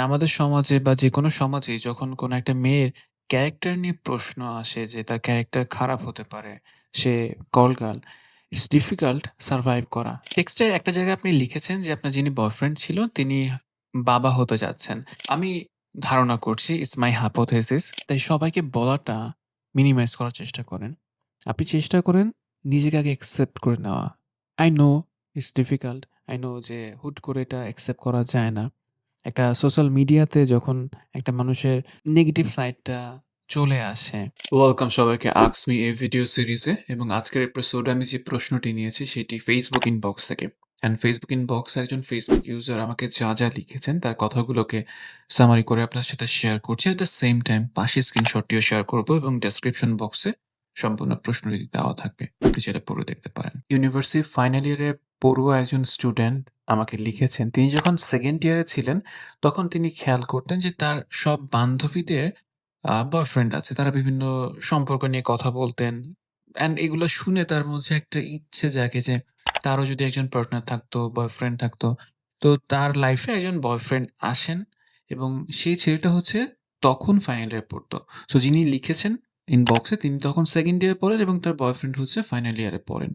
আমাদের সমাজে বা যেকোনো সমাজেই যখন কোনো একটা মেয়ের ক্যারেক্টার নিয়ে প্রশ্ন আসে যে তার ক্যারেক্টার খারাপ হতে পারে, সে call girl, it's difficult survive করা। টেক্সটে একটা জায়গায় আপনি লিখেছেন যে আপনার যিনি বয়ফ্রেন্ড ছিল তিনি বাবা হতে যাচ্ছেন। আমি ধারণা করছি ইটস মাই হাইপোথেসিস। তাই সবাইকে বলাটা মিনিমাইজ করার চেষ্টা করেন। আপনি চেষ্টা করেন নিজেকে আগে অ্যাকসেপ্ট করে নেওয়া। I know it's difficult. I know যে হুট করে এটা অ্যাকসেপ্ট করা যায় না। একটা সোশ্যাল মিডিয়াতে যখন একটা মানুষের নেগেটিভ সাইডটা চলে আসে। ওয়েলকাম সবাইকে আস্ক মি এই ভিডিও সিরিজে এবং আজকের এপিসোডে আমি যে প্রশ্নটি নিয়েছি সেটি ফেসবুক ইনবক্স থেকে। অ্যান্ড ফেসবুক ইনবক্সে একজন ফেসবুক ইউজার আমাকে যা, যা লিখেছেন তার কথাগুলোকে সামারি করে আপনার সাথে শেয়ার করছি। এট দ্য সেম টাইম পাশে স্ক্রিনশটটিও শেয়ার করব এবং ডেসক্রিপশন বক্সে সম্পূর্ণ প্রশ্নটি দেওয়া থাকবে। আপনি সেটা পড়ে দেখতে পারেন। ইউনিভার্সিটি ফাইনাল ইয়ারে পড়ুয়া একজন স্টুডেন্ট আমাকে লিখেছেন। তিনি যখন সেকেন্ড ইয়ারে ছিলেন তখন তিনি খেয়াল করতেন যে তার সব বান্ধবীদের বয়ফ্রেন্ড আছে। তারা বিভিন্ন সম্পর্ক নিয়ে কথা বলতেন। অ্যান্ড এগুলো শুনে তার মধ্যে একটা ইচ্ছে জাগে যে তারও যদি একজন পার্টনার থাকতো, বয়ফ্রেন্ড থাকতো। তো তার লাইফে একজন বয়ফ্রেন্ড আসেন এবং সেই ছেলেটা হচ্ছে তখন ফাইনাল ইয়ার পড়তো। সো যিনি লিখেছেন ইনবক্সে তিনি তখন সেকেন্ড ইয়ারে পড়েন এবং তার বয়ফ্রেন্ড হচ্ছে ফাইনাল ইয়ারে পড়েন।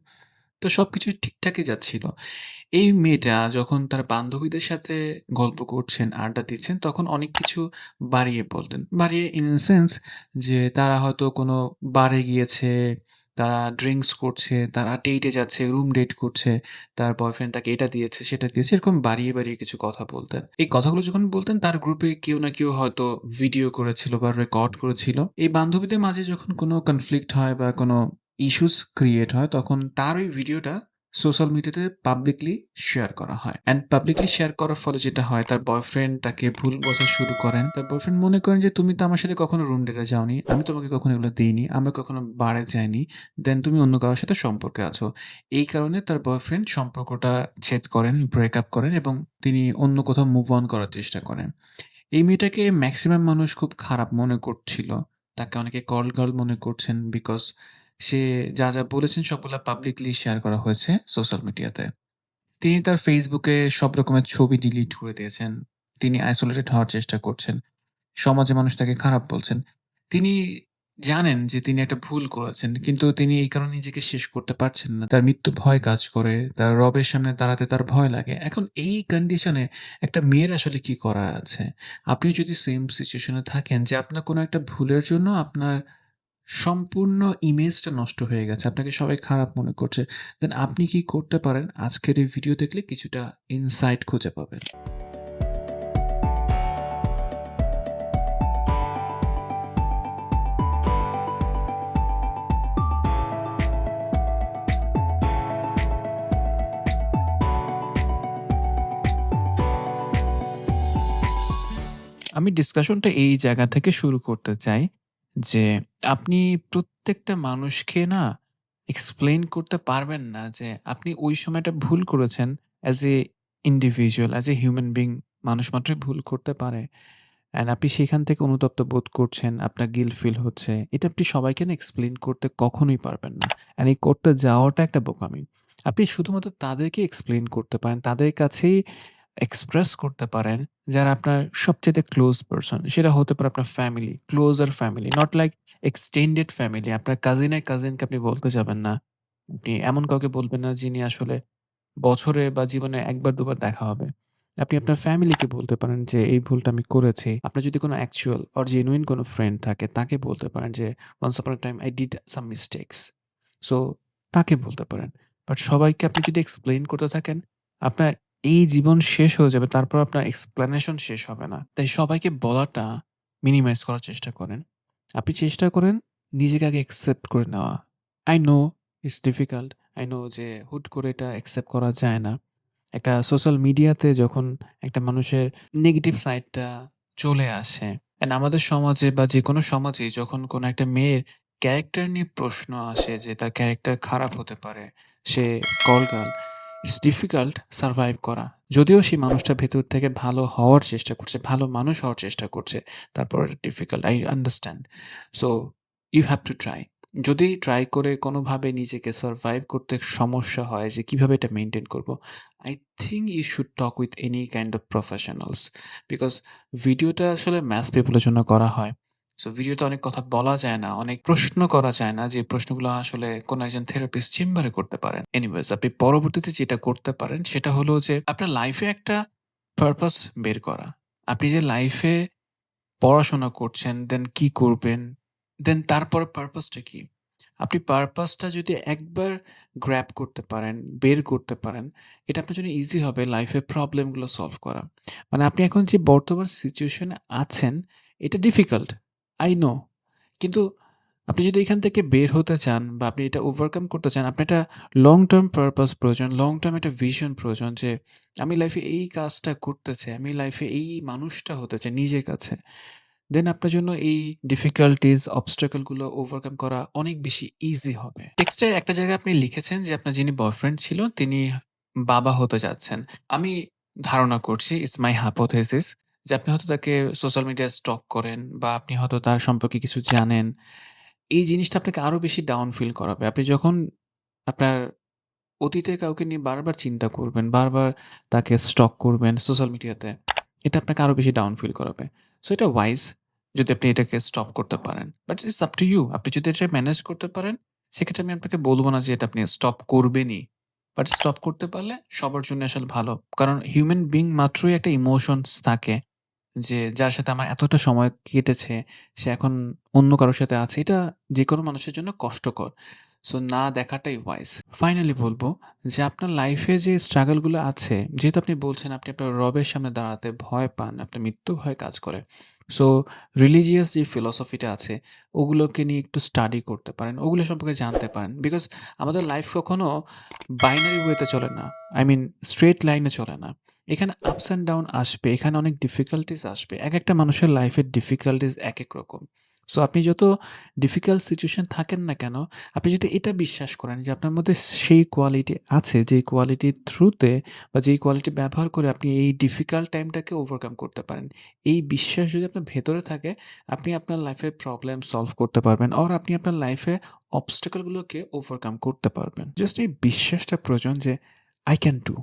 তো সবকিছুই ঠিকঠাকই যাচ্ছিল। এই মেয়েটা যখন তার বান্ধবীদের সাথে গল্প করছেন, আড্ডা দিচ্ছেন তখন অনেক কিছু বাড়িয়ে বলতেন। বাড়িয়ে ইন সেন্স যে তারা হয়তো কোনো বারে গিয়েছে, তারা ড্রিংকস করছে, তারা ডেটে যাচ্ছে, রুম ডেট করছে, তার বয়ফ্রেন্ড তাকে এটা দিয়েছে, সেটা দিয়েছে এরকম বাড়িয়ে, বাড়িয়ে কিছু কথা বলতেন। এই কথাগুলো যখন বলতেন তার গ্রুপে কেউ না কেউ হয়তো ভিডিও করেছিল বা রেকর্ড করেছিল। এই বান্ধবীদের মাঝে যখন কোনো কনফ্লিক্ট হয় বা কোনো ইস্যুস ক্রিয়েট হয় তখন তার ওই ভিডিওটা সোশ্যাল মিডিয়াতে পাবলিকলি শেয়ার করা হয়। অ্যান্ড পাবলিকলি শেয়ার করার ফলে যেটা হয় তার বয়ফ্রেন্ড তাকে ভুল বোঝা শুরু করেন। তার বয়ফ্রেন্ড মনে করেন যে তুমি তো আমার সাথে কখনো রুম ডেটে যাওনি। আমি তোমাকে কখনো এগুলো দিইনি আমরা কখনো বারে যাইনি। দেন তুমি অন্য কারোর সাথে সম্পর্কে আছো। এই কারণে তার বয়ফ্রেন্ড সম্পর্কটা ছেদ করেন, ব্রেক আপ করেন এবং তিনি অন্য কোথাও মুভ অন করার চেষ্টা করেন। এই মেয়েটাকে ম্যাক্সিমাম মানুষ খুব খারাপ মনে করছিল। তাকে অনেকে কল গার্ল মনে করছেন বিকজ সে যা, যা বলেছেন সবগুলা পাবলিকলি শেয়ার করা হয়েছে সোশ্যাল মিডিয়াতে। তিনি তার ফেসবুকে সব রকমের ছবি ডিলিট করে দিয়েছেন। তিনি আইসোলেটেড হওয়ার চেষ্টা করছেন। সমাজে মানুষ তাকে খারাপ বলছেন। তিনি জানেন যে তিনি একটা ভুল করেছেন। কিন্তু তিনি এই কারণে নিজেকে শেষ করতে পারছেন না। তার মৃত্যু ভয় কাজ করে। তার রবের সামনে দাঁড়াতে তার ভয় লাগে। এখন এই কন্ডিশনে একটা মেয়ের আসলে কি করার আছে? আপনি যদি সেম সিচুয়েশন থাকেন যে আপনার কোনো একটা ভুলের জন্য আপনার সম্পূর্ণ ইমেজটা নষ্ট হয়ে গেছে। আপনাকে সবাই খারাপ মনে করছে। দেন আপনি কি করতে পারেন? আজকের এই ভিডিও দেখলে কিছুটা ইনসাইট খুঁজে পাবেন। আমি ডিসকাশনটা এই জায়গা থেকে শুরু করতে চাই যে আপনি প্রত্যেকটা মানুষকে না এক্সপ্লেইন করতে পারবেন না যে আপনি ওই সময়টা ভুল করেছেন as a individual, as a human being মানুষ মাত্রই ভুল করতে পারে। অ্যান্ড আপনি সেখান থেকে অনুতপ্ত বোধ করছেন, আপনার গিল ফিল হচ্ছে। এটা আপনি সবাইকে না এক্সপ্লেন করতে কখনোই পারবেন না। অ্যান্ড এই করতে যাওয়াটা একটা বোকামি। আপনি শুধুমাত্র তাদেরকে এক্সপ্লেন করতে পারেন। তাদের কাছেই এক্সপ্রেস করতে পারেন যারা আপনার সবচেয়ে ক্লোজ পার্সন সেটা হতে পারে আপনার family, closer family, not like extended family. আপনার কাজিনের কাজিনকে আপনি বলতে যাবেন না। আপনি এমন কাউকে বলবেন না যিনি আসলে বছরে বা জীবনে একবার দুবার দেখা হবে। আপনি আপনার ফ্যামিলিকে বলতে পারেন যে এই ভুলটা আমি করেছি। আপনার যদি কোনো অ্যাকচুয়াল অর জেনুইন কোনো ফ্রেন্ড থাকে তাকে বলতে পারেন যে once a time I did some mistakes. So তাকে বলতে পারেন। বাট সবাইকে আপনি যদি এক্সপ্লেইন করতে থাকেন, আপনার এই জীবন শেষ হয়ে যাবে। তারপর আপনার এক্সপ্লেনেশন শেষ হবে না। তাই সবাইকে বলাটা মিনিমাইজ করার চেষ্টা করেন। আপনি চেষ্টা করেন নিজেকে আগে অ্যাকসেপ্ট করে নেওয়া। I know it's difficult. I know যে হুট করে এটা অ্যাকসেপ্ট করা যায় না। একটা সোশ্যাল মিডিয়াতে যখন একটা মানুষের নেগেটিভ সাইডটা চলে আসে অ্যান্ড আমাদের সমাজে বা যেকোনো সমাজে যখন কোনো একটা মেয়ের ক্যারেক্টার নিয়ে প্রশ্ন আসে যে তার ক্যারেক্টার খারাপ হতে পারে, সে call girl, it's difficult survive করা। যদিও সেই মানুষটা ভেতর থেকে ভালো হওয়ার চেষ্টা করছে, ভালো মানুষ হওয়ার চেষ্টা করছে। তারপর difficult I understand. So you have to try. যদি ট্রাই করে কোনোভাবে নিজেকে সারভাইভ করতে সমস্যা হয় যে কীভাবে এটা মেনটেন করব। I think you should talk with any kind of professionals because ভিডিওটা আসলে মাস পিপল এর জন্য করা হয়। সো ভিডিওতে অনেক কথা বলা যায় না, অনেক প্রশ্ন করা যায় না যে প্রশ্নগুলো আসলে কোনো একজন থেরাপিস্ট চেম্বারে করতে পারেন। এনিওয়েজ আপনি পরবর্তীতে যেটা করতে পারেন সেটা হলো যে আপনার লাইফে একটা পারপাস বের করা। আপনি যে লাইফে পড়াশোনা করছেন, দেন কি করবেন, দেন তারপর পারপাসটা কি? আপনি পারপাসটা যদি একবার গ্র্যাপ করতে পারেন, বের করতে পারেন, এটা আপনার জন্য ইজি হবে লাইফে প্রবলেমগুলো সলভ করা। মানে আপনি এখন যে বর্তমান সিচুয়েশন আছেন, এটা ডিফিকাল্ট। I no. কিন্তু আপনি যদি এখান থেকে বের হতে চান বা আপনি এটা ওভারকাম করতে চান, আপনি একটা লং টার্ম পারপাস প্রয়োজন, লং টার্ম একটা ভিশন প্রয়োজন যে আমি লাইফে এই কাজটা করতে চাই, আমি লাইফে এই মানুষটা হতে চাই নিজের কাছে। দেন আপনার জন্য এই ডিফিকাল্টিজ, অবস্ট্যাকলগুলো ওভারকাম করা অনেক বেশি ইজি হবে। টেক্সটে একটা জায়গায় আপনি লিখেছেন যে আপনার যিনি বয়ফ্রেন্ড ছিল তিনি বাবা হতে যাচ্ছেন। আমি ধারণা করছি ইটস মাই হাইপোথেসিস যে আপনি হয়তো তাকে সোশ্যাল মিডিয়ায় স্টক করেন বা আপনি হয়তো তার সম্পর্কে কিছু জানেন। এই জিনিসটা আপনাকে আরও বেশি ডাউন ফিল করাবে। আপনি যখন আপনার অতীতের কাউকে নিয়ে বারবার চিন্তা করবেন, বারবার তাকে স্টক করবেন সোশ্যাল মিডিয়াতে, এটা আপনাকে আরও বেশি ডাউন ফিল করাবে। সো এটা ওয়াইজ যদি আপনি এটাকে স্টপ করতে পারেন। But it's up to you. আপনি যদি এটা ম্যানেজ করতে পারেন, সেক্ষেত্রে আমি আপনাকে বলব না যে এটা আপনি স্টপ করবেনই। বাট স্টপ করতে পারলে সবার জন্য আসলে ভালো। কারণ হিউম্যান বিং মাত্রই একটা ইমোশনস থাকে। যে যার সাথে আমার এতটা সময় কেটেছে, সে এখন অন্য কারোর সাথে আছে। এটা যে কোনো মানুষের জন্য কষ্টকর। সো না দেখাটাই ওয়াইজ। ফাইনালি বলব যে আপনার লাইফে যে স্ট্রাগলগুলো আছে, যেহেতু আপনি বলছেন আপনি আপনার রবের সামনে দাঁড়াতে ভয় পান, আপনার মৃত্যু ভয় কাজ করে। সো রিলিজিয়াস যে ফিলসফিটা আছে, ওগুলোকে নিয়ে একটু স্টাডি করতে পারেন। ওগুলো সম্পর্কে জানতে পারেন। বিকজ আমাদের লাইফ কখনো বাইনারি ওয়েতে চলে না। আই মিন স্ট্রেট লাইনে চলে না। এখানে আপস অ্যান্ড ডাউন আসবে। এখানে অনেক ডিফিকাল্টিজ আসবে। এক একটা মানুষের লাইফের ডিফিকাল্টিজ এক রকম। সো আপনি যত ডিফিকাল্ট সিচুয়েশন থাকেন না কেন, আপনি যদি এটা বিশ্বাস করেন যে আপনার মধ্যে সেই কোয়ালিটি আছে, যেই কোয়ালিটির থ্রুতে বা যেই কোয়ালিটি ব্যবহার করে আপনি এই ডিফিকাল্ট টাইমটাকে ওভারকাম করতে পারেন। এই বিশ্বাস যদি আপনার ভেতরে থাকে, আপনি আপনার লাইফের প্রবলেম সলভ করতে পারবেন অর আপনি আপনার লাইফে অবস্টাকল গুলোকে ওভারকাম করতে পারবেন। জাস্ট এই বিশ্বাসটা প্রয়োজন যে আই ক্যান ডু।